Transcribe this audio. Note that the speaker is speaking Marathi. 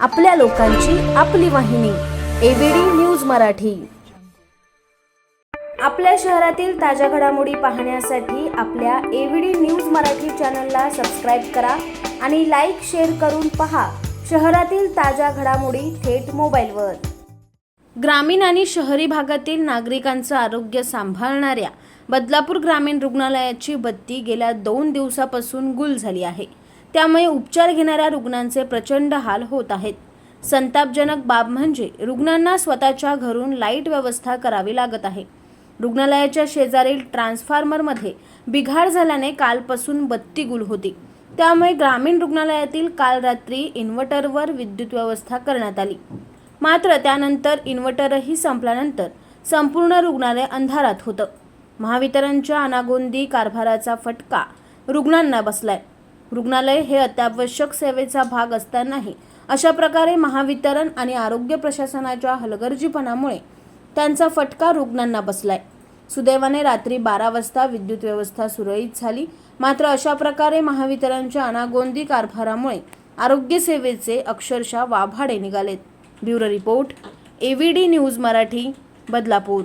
आपल्या लोकांची आपली वाहिनी एबीडी न्यूज मराठी. आपल्या शहरातील ताज्या घडामोडी पाहण्यासाठी आपल्या एबीडी न्यूज मराठी चॅनलला सबस्क्राईब करा आणि लाईक शेअर करून पहा शहरातील ताज्या घडामोडी थेट मोबाईलवर. ग्रामीण आणि शहरी भागातील नागरिकांचं आरोग्य सांभाळणाऱ्या बदलापूर ग्रामीण रुग्णालयाची बत्ती गेल्या दोन दिवसापासून गुल झाली आहे. त्यामुळे उपचार घेणाऱ्या रुग्णांचे प्रचंड हाल होत आहेत. संतापजनक बाब म्हणजे रुग्णांना स्वतःच्या घरून लाइट व्यवस्था करावी लागत आहे. रुग्णालयाच्या शेजारील ट्रान्सफॉर्मरमध्ये बिघाड झाल्याने कालपासून बत्ती गुल होती. त्यामुळे ग्रामीण रुग्णालयातील काल रात्री इन्व्हर्टरवर विद्युत व्यवस्था करण्यात आली. मात्र त्यानंतर इन्व्हर्टरही संपल्यानंतर संपूर्ण रुग्णालय अंधारात होतं. महावितरणच्या अनागोंदी कारभाराचा फटका रुग्णांना बसलाय. रुग्णालय हे अत्यावश्यक सेवेचा भाग असतानाही अशा प्रकारे महावितरण आणि आरोग्य प्रशासनाच्या हलगर्जीपणामुळे त्यांचा फटका रुग्णांना बसलाय. सुदैवाने रात्री बारा वाजता विद्युत व्यवस्था सुरळीत झाली. मात्र अशा प्रकारे महावितरणच्या अनागोंदी कारभारामुळे आरोग्य सेवेचे अक्षरशः वाभाडे निघालेत. Bureau report AVD news Marathi Badlapur.